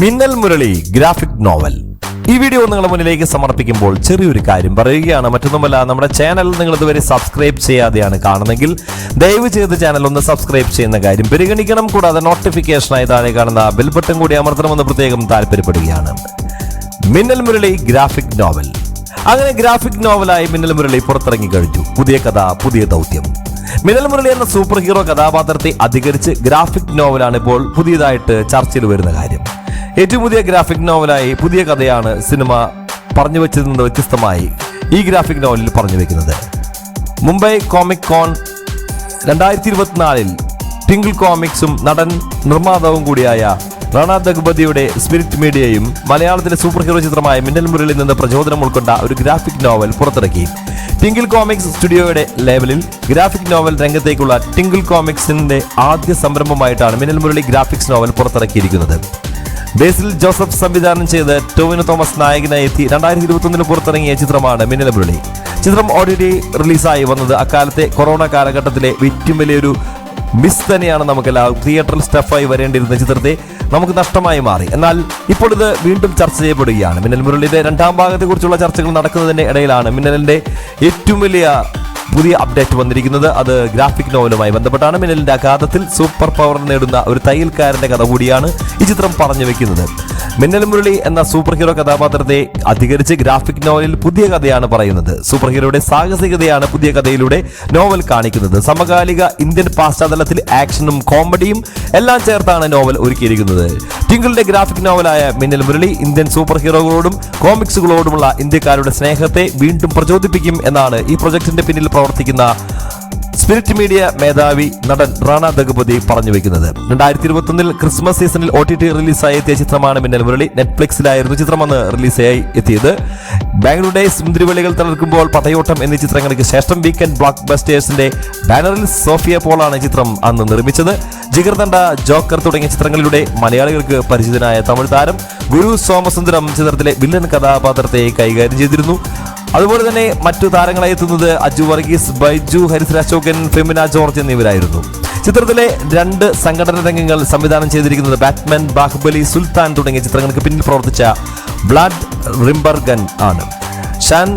Minnal Murali graphic novel. ഈ video നിങ്ങളുടെ മുന്നിലേക്ക് സമർപ്പിക്കുമ്പോൾ ചെറിയൊരു കാര്യം പറയുകയാണ്. മറ്റൊന്നുമല്ല നമ്മുടെ ചാനൽ നിങ്ങൾ ഇതുവരെ സബ്സ്ക്രൈബ് ചെയ്യാതെയാണ് കാണുന്നെങ്കിൽ ദയവ് ചെയ്ത് ചാനൽ ഒന്ന് സബ്സ്ക്രൈബ് ചെയ്യുന്ന കാര്യം പരിഗണിക്കണം. കൂടാതെ നോട്ടിഫിക്കേഷനായി താഴെ കാണുന്ന ബെൽ ബട്ടൺ കൂടി അമർത്തണമെന്ന് പ്രത്യേകം താല്പര്യപ്പെടുകയാണ്. Minnal Murali graphic novel. അങ്ങനെ ഗ്രാഫിക് നോവലായി മിന്നൽ മുരളി പുറത്തിറങ്ങി കഴിഞ്ഞു. പുതിയ കഥ പുതിയ ദൗത്യം. മിന്നൽ മുരളി എന്ന സൂപ്പർ ഹീറോ കഥാപാത്രത്തെ അധികരിച്ച് ഗ്രാഫിക് നോവലാണ് ഇപ്പോൾ പുതിയതായിട്ട് ചർച്ചയിൽ വരുന്ന കാര്യം. ഏറ്റവും പുതിയ ഗ്രാഫിക് നോവലായി പുതിയ കഥയാണ് സിനിമ പറഞ്ഞു വെച്ചതിൽ നിന്ന് വ്യത്യസ്തമായി ഈ ഗ്രാഫിക് നോവലിൽ പറഞ്ഞു വെക്കുന്നത്. മുംബൈ കോമിക് കോൺ രണ്ടായിരത്തി ഇരുപത്തിനാലിൽ ടിങ്കിൾ കോമിക്സും നടൻ നിർമ്മാതാവും കൂടിയായ റാണ ദഗ്ബദിയുടെ സ്പിരിറ്റ് മീഡിയയും മലയാളത്തിലെ സൂപ്പർ ഹീറോ ചിത്രമായ മിന്നൽ മുരളിൽ നിന്ന് പ്രചോദനം ഉൾക്കൊണ്ട ഒരു ഗ്രാഫിക് നോവൽ പുറത്തിറക്കി. ടിങ്കിൾ കോമിക്സ് സ്റ്റുഡിയോയുടെ ലേബലിൽ ഗ്രാഫിക് നോവൽ രംഗത്തേക്കുള്ള ടിങ്കിൾ കോമിക്സിന്റെ ആദ്യ സംരംഭമായിട്ടാണ് മിന്നൽ മുരളി ഗ്രാഫിക്സ് നോവൽ പുറത്തിറക്കിയിരിക്കുന്നത്. ബേസിൽ ജോസഫ് സംവിധാനം ചെയ്ത് ടോവിനോ തോമസ് നായകനായി എത്തി രണ്ടായിരത്തി ഇരുപത്തൊന്നിന് പുറത്തിറങ്ങിയ ചിത്രമാണ് മിന്നൽ മുരളി ചിത്രം ഓൾറെഡി റിലീസായി വന്നത് അക്കാലത്തെ കൊറോണ കാലഘട്ടത്തിലെ ഏറ്റവും വലിയൊരു മിസ് തന്നെയാണ് നമുക്കെല്ലാം തിയേറ്ററിൽ സ്റ്റഫായി വരേണ്ടിയിരുന്ന ചിത്രത്തെ നമുക്ക് നഷ്ടമായി മാറി. എന്നാൽ ഇപ്പോൾ ഇത് വീണ്ടും ചർച്ച ചെയ്യപ്പെടുകയാണ്. മിന്നൽ മുരളിയുടെ രണ്ടാം ഭാഗത്തെക്കുറിച്ചുള്ള ചർച്ചകൾ നടക്കുന്നതിന്റെ ഇടയിലാണ് മിന്നലിന്റെ ഏറ്റവും വലിയ പുതിയ അപ്ഡേറ്റ് വന്നിരിക്കുന്നത് അത് ഗ്രാഫിക് നോവലുമായി ബന്ധപ്പെട്ടാണ്. മിന്നലിന്റെ അഗാധത്തിൽ സൂപ്പർ പവർ നേടുന്ന ഒരു തയ്യൽക്കാരന്റെ കഥ കൂടിയാണ് ഈ ചിത്രം പറഞ്ഞു വെക്കുന്നത്. മിന്നൽ മുരളി എന്ന സൂപ്പർ ഹീറോ കഥാപാത്രത്തെ അധികരിച്ച് ഗ്രാഫിക് നോവലിൽ പുതിയ കഥയാണ് പറയുന്നത്. സൂപ്പർ ഹീറോയുടെ സാഹസികതയാണ് പുതിയ കഥയിലൂടെ നോവൽ കാണിക്കുന്നത്. സമകാലിക ഇന്ത്യൻ പശ്ചാത്തലത്തിൽ ആക്ഷനും കോമഡിയും എല്ലാം ചേർത്താണ് നോവൽ ഒരുക്കിയിരിക്കുന്നത്. ടിങ്കിളിന്റെ ഗ്രാഫിക് നോവലായ മിന്നൽ മുരളി ഇന്ത്യൻ സൂപ്പർ ഹീറോകളോടും കോമിക്സുകളോടുമുള്ള ഇന്ത്യക്കാരുടെ സ്നേഹത്തെ വീണ്ടും പ്രചോദിപ്പിക്കും എന്നാണ് ഈ പ്രൊജക്ടിന്റെ പിന്നിൽ പ്രവർത്തിക്കുന്ന സ്പിരിറ്റ് മീഡിയ മേധാവി നടൻ റാണ ദഗപതി പറഞ്ഞു വെക്കുന്നത്. രണ്ടായിരത്തി ഇരുപത്തൊന്നിൽ ക്രിസ്മസ് സീസണിൽ ഒ ടി ടി റിലീസായി എത്തിയ ചിത്രമാണ് മിന്നൽ മുരളി. നെറ്റ്ഫ്ലിക്സിലായിരുന്നു ചിത്രം അന്ന് റിലീസായി എത്തിയത്. ബാംഗ്ലൂർ ഡേയ്സ് മുന്തിരിവളികൾ തളർക്കുമ്പോൾ പതയോട്ടം എന്നീ ചിത്രങ്ങൾക്ക് ശേഷം വീക്കെൻഡ് ബ്ലോക്ക് ബസ്റ്റേഴ്സിന്റെ ബാനറിൽ സോഫിയ പോളാണ് ചിത്രം അന്ന് നിർമ്മിച്ചത്. ജിഗർദണ്ഡ ജോക്കർ തുടങ്ങിയ ചിത്രങ്ങളിലൂടെ മലയാളികൾക്ക് പരിചിതനായ തമിഴ് താരം ഗുരു സോമസുന്ദരം ചിത്രത്തിലെ വില്ലൻ കഥാപാത്രത്തെ കൈകാര്യം ചെയ്തിരുന്നു. അതുപോലെ തന്നെ മറ്റു താരങ്ങളായി എത്തുന്നത് അജു വർഗീസ് ബൈജു ഹരിസ് അശോകൻ ഫെമിന ജോർജ് എന്നിവരായിരുന്നു. ചിത്രത്തിലെ രണ്ട് സംഘടന രംഗങ്ങൾ സംവിധാനം ചെയ്തിരിക്കുന്നത് ബാറ്റ്മാൻ ബാഹുബലി സുൽത്താൻ തുടങ്ങിയ ചിത്രങ്ങൾക്ക് പിന്നിൽ പ്രവർത്തിച്ച ബ്ലാഡ് റിംബർഗൻ ആണ്. ഷാൻ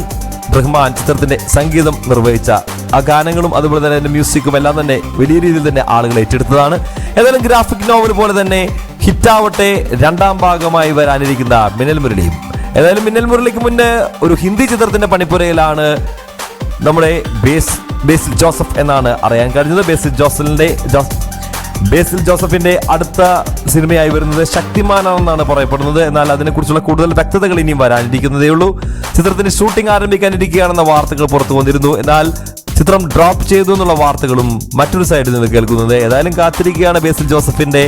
റഹ്മാൻ ചിത്രത്തിന്റെ സംഗീതം നിർവഹിച്ച ആ ഗാനങ്ങളും അതുപോലെ തന്നെ അതിന്റെ മ്യൂസിക്കും എല്ലാം തന്നെ വലിയ രീതിയിൽ തന്നെ ആളുകൾ ഏറ്റെടുത്തതാണ്. ഏതായാലും ഗ്രാഫിക് നോവൽ പോലെ തന്നെ ഹിറ്റാവട്ടെ രണ്ടാം ഭാഗമായി വരാനിരിക്കുന്ന മിനൽ മുരളിയും ഏതായാലും മിന്നൽ മുരളിക്ക് മുന്നേ ഒരു ഹിന്ദി ചിത്രത്തിന്റെ പണിപ്പുരയിലാണ് നമ്മുടെ ബേസ് ബേസിൽ ജോസഫ് എന്നാണ് അറിയാൻ കഴിഞ്ഞത്. ബേസിൽ ജോസഫിന്റെ ജോസ് ബേസിൽ ജോസഫിന്റെ അടുത്ത സിനിമയായി വരുന്നത് ശക്തിമാനാണെന്നാണ് പറയപ്പെടുന്നത്. എന്നാൽ അതിനെക്കുറിച്ചുള്ള കൂടുതൽ വ്യക്തതകൾ ഇനിയും വരാനിരിക്കുന്നതേ ഉള്ളൂ ചിത്രത്തിന്റെ ഷൂട്ടിംഗ് ആരംഭിക്കാനിരിക്കുകയാണെന്ന വാർത്തകൾ പുറത്തു വന്നിരുന്നു എന്നാൽ ചിത്രം ഡ്രോപ്പ് ചെയ്തു എന്നുള്ള വാർത്തകളും മറ്റൊരു സൈഡിൽ നിന്ന് കേൾക്കുന്നത് ഏതായാലും കാത്തിരിക്കുകയാണ് ബേസിൽ ജോസഫിന്റെ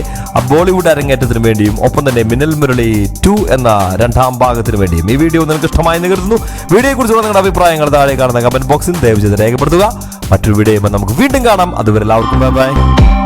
ബോളിവുഡ് അരങ്ങേറ്റത്തിന് വേണ്ടിയും ഒപ്പം തന്നെ മിന്നൽ മുരളി ടു എന്ന രണ്ടാം ഭാഗത്തിന് വേണ്ടിയും. ഈ വീഡിയോ നിങ്ങൾക്ക് ഇഷ്ടമായി കരുതുന്നു. വീഡിയോയെക്കുറിച്ചുള്ള നിങ്ങളുടെ അഭിപ്രായങ്ങൾ താഴെ കാണുന്ന കമന്റ് ബോക്സിൽ ദയവ് ചെയ്ത് രേഖപ്പെടുത്തുക. മറ്റൊരു വീഡിയോ നമുക്ക് വീണ്ടും കാണാം. അതുവരെ എല്ലാവർക്കും ബൈ ബൈ